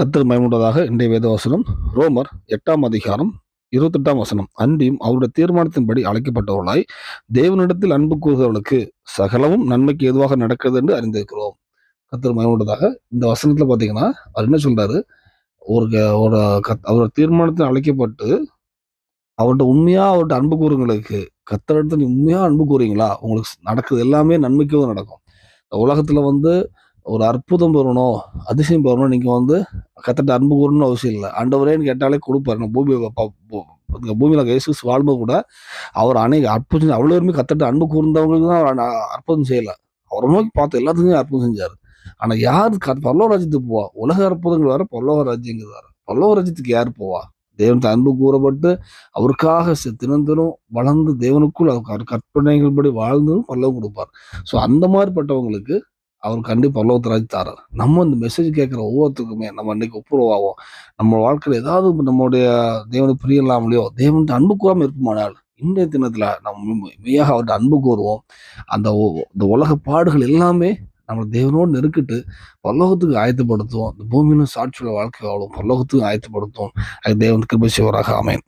கர்த்தர் பயமுண்டதாக இன்றைய வேத வசனம் ரோமர் எட்டாம் அதிகாரம் இருபத்தெட்டாம் வசனம். அன்றியும் அவருடைய தீர்மானத்தின்படி அழைக்கப்பட்டவர்களாய் தேவனிடத்தில் அன்பு கூறுகிறவர்களுக்கு சகலமும் நன்மைக்கு எதுவாக நடக்கிறது என்று அறிந்திருக்கிறோம். கர்த்தர் பயமுண்டதாக இந்த வசனத்தில் பார்த்தீங்கன்னா அவர் என்ன சொல்றாரு? ஒரு க- ஒரு கத்- அவரோட தீர்மானத்தில் அழைக்கப்பட்டு அவர்கிட்ட உண்மையாக அவர்கிட்ட அன்பு கூறுங்களுக்கு கத்தரிடத்துல உண்மையாக அன்பு கூறுறீங்களா? உங்களுக்கு நடக்குது எல்லாமே நன்மைக்கு நடக்கும். உலகத்தில் வந்து ஒரு அற்புதம் பெறணும் அதிசயம் பெறணும் நீங்கள் வந்து கத்தட்ட அன்பு கூறணும்னு அவசியம் இல்லை. ஆண்டவரேன்னு கேட்டாலே கொடுப்பாரு. நம்ம பூமி பூமியில் ப- இந்த இயேசு கூட அவர் அநேக அற்புதம் அவ்வளோ பேருமே கத்தட்ட அன்பு கூர்ந்தவங்களுக்கு தான் அவர் அற்புதம் செய்யலை. அவரை நோக்கி பார்த்து எல்லாத்துக்குமே அற்புதம் செஞ்சார். ஆனால் யார் க- பல்லவ ராஜ்யத்துக்கு போவா? உலக அற்புதங்கள் வேற பல்லவ ராஜ்யங்கிறது வேற. பல்லவ ராஜ்யத்துக்கு யார் போவா? தேவன் அன்பு கூறப்பட்டு அவருக்காக சி- தினம் தினம் வளர்ந்து தேவனுக்குள் அவர் கற்- கற்பனைகள் படி வாழ்ந்தும் பல்லவம் கொடுப்பார். ஸோ அந்த மாதிரிப்பட்டவங்களுக்கு அவர் கண்டிப்பாக பல்லவத்தராஜ் தாரார் நம்ம இந்த மெசேஜ் கேட்குற ஒவ்வொருத்துக்குமே நம்ம அன்றைக்கி ஒப்புரவாகும் நம்ம வாழ்க்கையில் ஏதாவது நம்மளுடைய தேவனுக்கு பிரியம் இல்லாமலையோ தேவன்ட்டு அன்பு கூறாமல் இருப்போமானால் இன்றைய தினத்தில் நம்ம மெய்யாக அவர்கிட்ட அன்பு கூறுவோம். அந்த இந்த உலக பாடுகள் எல்லாமே நம்ம தேவனோடு நெருக்கிட்டு பல்லோகத்துக்கு ஆயத்தப்படுத்துவோம். இந்த பூமியிலும் சாட்சியோட வாழ்க்கை வாழும். பல்லோகத்துக்கு ஆயத்தப்படுத்துவோம். அது தேவன் கிருபை செய்வராக. அமையும்